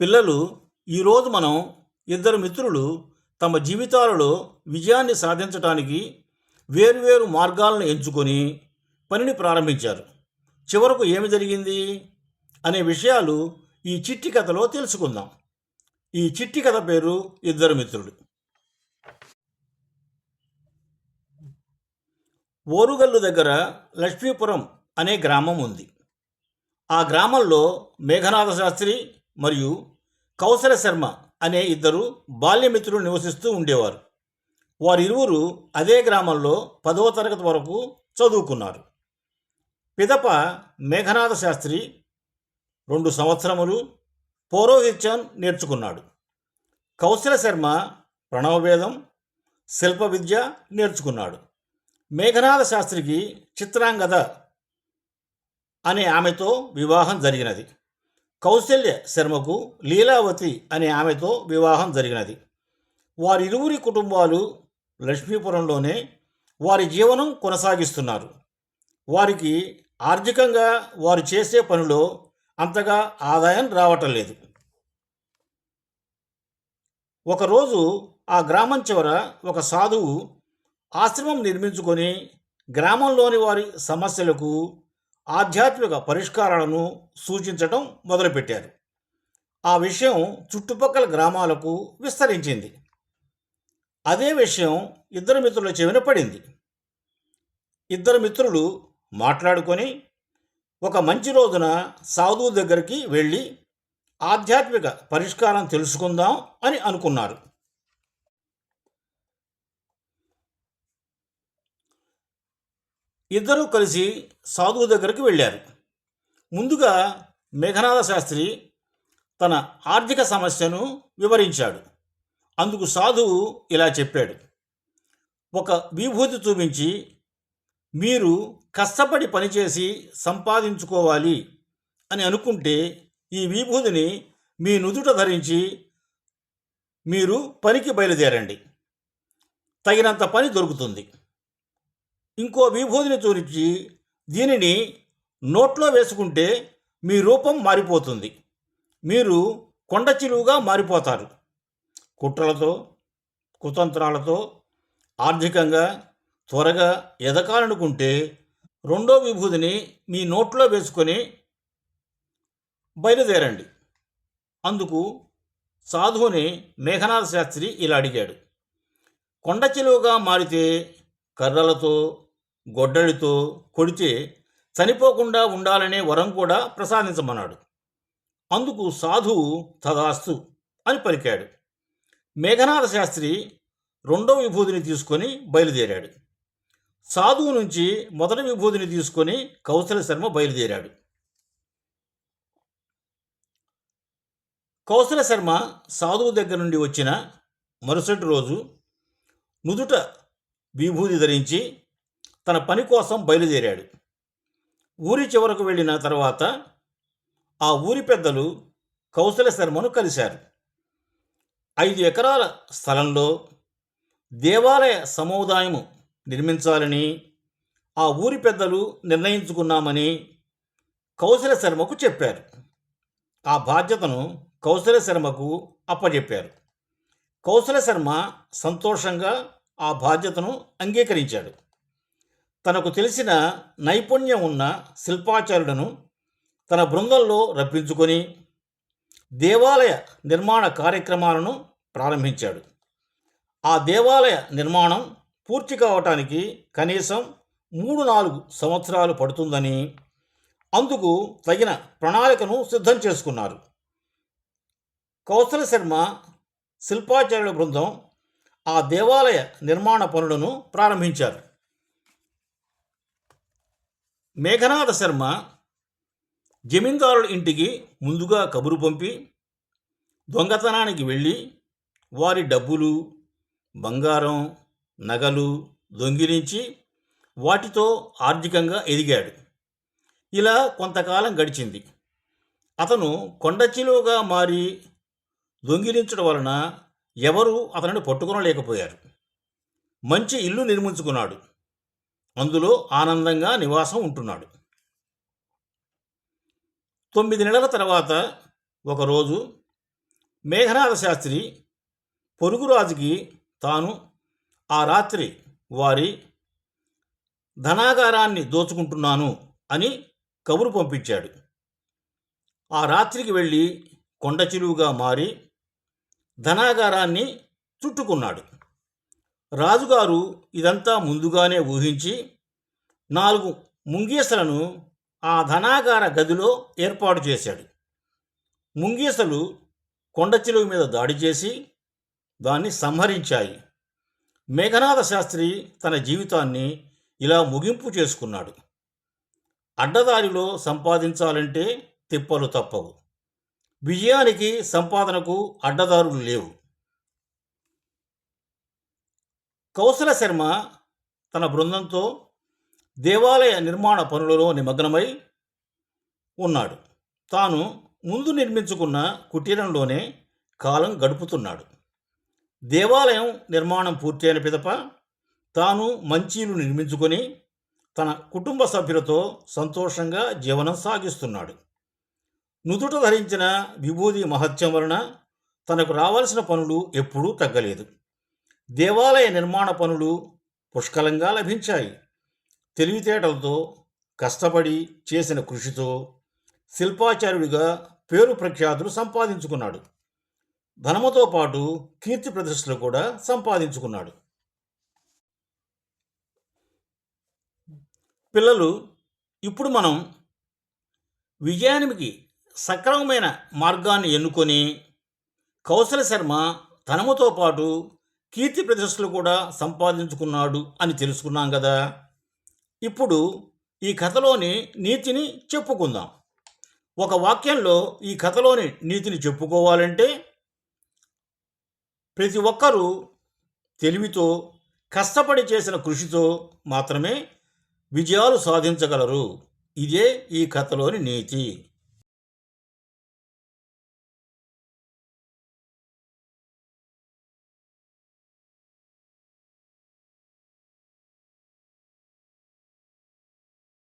పిల్లలు ఈరోజు మనం ఇద్దరు మిత్రులు తమ జీవితాలలో విజయాన్ని సాధించటానికి వేరువేరు మార్గాలను ఎంచుకొని పనిని ప్రారంభించారు. చివరకు ఏమి జరిగింది అనే విషయాలు ఈ చిట్టి కథలో తెలుసుకుందాం. ఈ చిట్టి కథ పేరు ఇద్దరు మిత్రులు. ఓరుగల్లు దగ్గర లక్ష్మీపురం అనే గ్రామం ఉంది. ఆ గ్రామంలో మేఘనాథ శాస్త్రి మరియు కౌశల శర్మ అనే ఇద్దరు బాల్యమిత్రులు నివసిస్తూ ఉండేవారు. వారిరువురు అదే గ్రామంలో పదవ తరగతి వరకు చదువుకున్నారు. పిదప మేఘనాథ శాస్త్రి రెండు సంవత్సరములు పౌరోహిత్యం నేర్చుకున్నాడు. కౌశల శర్మ ప్రణవభేదం శిల్ప విద్య నేర్చుకున్నాడు. మేఘనాథ శాస్త్రికి చిత్రాంగద అనే ఆమెతో వివాహం జరిగినది. కౌశల్య శర్మకు లీలావతి అనే ఆమెతో వివాహం జరిగినది. వారిరువురి కుటుంబాలు లక్ష్మీపురంలోనే వారి జీవనం కొనసాగిస్తున్నారు. వారికి ఆర్థికంగా వారు చేసే పనిలో అంతగా ఆదాయం రావటం లేదు. ఒకరోజు ఆ గ్రామం చివర ఒక సాధువు ఆశ్రమం నిర్మించుకొని గ్రామంలోని వారి సమస్యలకు ఆధ్యాత్మిక పరిష్కారాలను సూచించటం మొదలుపెట్టారు. ఆ విషయం చుట్టుపక్కల గ్రామాలకు విస్తరించింది. అదే విషయం ఇద్దరు మిత్రుల చెవిన పడింది. ఇద్దరు మిత్రులు మాట్లాడుకొని ఒక మంచి రోజున సాధువు దగ్గరికి వెళ్ళి ఆధ్యాత్మిక పరిష్కారం తెలుసుకుందాం అని అనుకున్నారు. ఇద్దరూ కలిసి సాధువు దగ్గరికి వెళ్ళారు. ముందుగా మేఘనాథ శాస్త్రి తన ఆర్థిక సమస్యను వివరించాడు. అందుకు సాధువు ఇలా చెప్పాడు. ఒక విభూతి చూపించి మీరు కష్టపడి పనిచేసి సంపాదించుకోవాలి అని అనుకుంటే ఈ విభూతిని మీ నుదుట ధరించి మీరు పనికి బయలుదేరండి. తగినంత పని దొరుకుతుంది. ఇంకో విభూతిని చూరించి దీనిని నోట్లో వేసుకుంటే మీ రూపం మారిపోతుంది. మీరు కొండ చిలువుగా మారిపోతారు. కుట్రలతో కుతంత్రాలతో ఆర్థికంగా త్వరగా ఎదగాలనుకుంటే రెండో విభూతిని మీ నోట్లో వేసుకొని బయలుదేరండి. అందుకు సాధువుని మేఘనాథ శాస్త్రి ఇలా అడిగాడు. కొండ చిలువగా మారితే కర్రలతో గొడ్డలితో కొడితే చనిపోకుండా ఉండాలనే వరం కూడా ప్రసాదించమన్నాడు. అందుకు సాధువు తదాస్తు అని పలికాడు. మేఘనాథ శాస్త్రి రెండవ విభూతిని తీసుకొని బయలుదేరాడు. సాధువు నుంచి మొదటి విభూతిని తీసుకొని కౌశల శర్మ బయలుదేరాడు. కౌశల శర్మ సాధువు దగ్గర నుండి వచ్చిన మరుసటి రోజు నుదుట విభూతి ధరించి తన పని కోసం బయలుదేరాడు. ఊరి చివరకు వెళ్ళిన తర్వాత ఆ ఊరి పెద్దలు కౌశల శర్మను కలిశారు. ఐదు ఎకరాల స్థలంలో దేవాలయ సముదాయము నిర్మించాలని ఆ ఊరి పెద్దలు నిర్ణయించుకున్నామని కౌశల శర్మకు చెప్పారు. ఆ బాధ్యతను కౌశల శర్మకు అప్పచెప్పారు కౌశల శర్మ సంతోషంగా ఆ బాధ్యతను అంగీకరించాడు. తనకు తెలిసిన నైపుణ్యం ఉన్న శిల్పాచారులను తన బృందంలో రప్పించుకొని దేవాలయ నిర్మాణ కార్యక్రమాలను ప్రారంభించాడు. ఆ దేవాలయ నిర్మాణం పూర్తి కావటానికి కనీసం మూడు నాలుగు సంవత్సరాలు పడుతుందని అందుకు తగిన ప్రణాళికను సిద్ధం చేసుకున్నారు. కౌశల శర్మ శిల్పాచార్యుల బృందం ఆ దేవాలయ నిర్మాణ పనులను ప్రారంభించారు. మేఘనాథ శర్మ జమీందారుల ఇంటికి ముందుగా కబురు పంపి దొంగతనానికి వెళ్ళి వారి డబ్బులు బంగారం నగలు దొంగిలించి వాటితో ఆర్థికంగా ఎదిగాడు. ఇలా కొంతకాలం గడిచింది. అతను కొండచిలువగా మారి దొంగిలించడం వలన ఎవరూ అతనిని పట్టుకొనలేకపోయారు. మంచి ఇల్లు నిర్మించుకున్నాడు. అందులో ఆనందంగా నివాసం ఉంటున్నాడు. తొమ్మిది నెలల తర్వాత ఒకరోజు మేఘనాథ శాస్త్రి పొరుగురాజుకి తాను ఆ రాత్రి వారి ధనాగారాన్ని దోచుకుంటున్నాను అని కబురు పంపించాడు. ఆ రాత్రికి వెళ్ళి కొండ చిలువుగా మారి ధనాగారాన్ని చుట్టుకున్నాడు. రాజుగారు ఇదంతా ముందుగానే ఊహించి నాలుగు ముంగీసలను ఆ ధనాగార గదిలో ఏర్పాటు చేశాడు. ముంగీసలు కొండ చిలువ మీద దాడి చేసి దాన్ని సంహరించాయి. మేఘనాథ శాస్త్రి తన జీవితాన్ని ఇలా ముగింపు చేసుకున్నాడు. అడ్డదారిలో సంపాదించాలంటే తిప్పలు తప్పవు. విజయానికి సంపాదనకు అడ్డదారులు లేవు. కౌశల శర్మ తన బృందంతో దేవాలయ నిర్మాణ పనులలో నిమగ్నమై ఉన్నాడు. తాను ముందు నిర్మించుకున్న కుటీరంలోనే కాలం గడుపుతున్నాడు. దేవాలయం నిర్మాణం పూర్తయిన పిదప తాను మంచీలు నిర్మించుకొని తన కుటుంబ సభ్యులతో సంతోషంగా జీవనం సాగిస్తున్నాడు. నుదుట ధరించిన విభూది మహత్యం వలన తనకు రావాల్సిన పనులు ఎప్పుడూ తగ్గలేదు. దేవాలయ నిర్మాణ పనులు పుష్కలంగా లభించాయి. తెలివితేటలతో కష్టపడి చేసిన కృషితో శిల్పాచార్యుడిగా పేరు ప్రఖ్యాతులు సంపాదించుకున్నాడు. ధనముతో పాటు కీర్తి ప్రతిష్టలు కూడా సంపాదించుకున్నాడు. పిల్లలు ఇప్పుడు మనం విజయానికి సక్రమమైన మార్గాన్ని ఎన్నుకొని కౌశల శర్మ ధనముతో పాటు కీర్తి ప్రతిష్టలు కూడా సంపాదించుకున్నాడు అని తెలుసుకున్నాం కదా. ఇప్పుడు ఈ కథలోని నీతిని చెప్పుకుందాం. ఒక వాక్యంలో ఈ కథలోని నీతిని చెప్పుకోవాలంటే ప్రతి ఒక్కరూ తెలివితో కష్టపడి చేసిన కృషితో మాత్రమే విజయాలు సాధించగలరు. ఇదే ఈ కథలోని నీతి.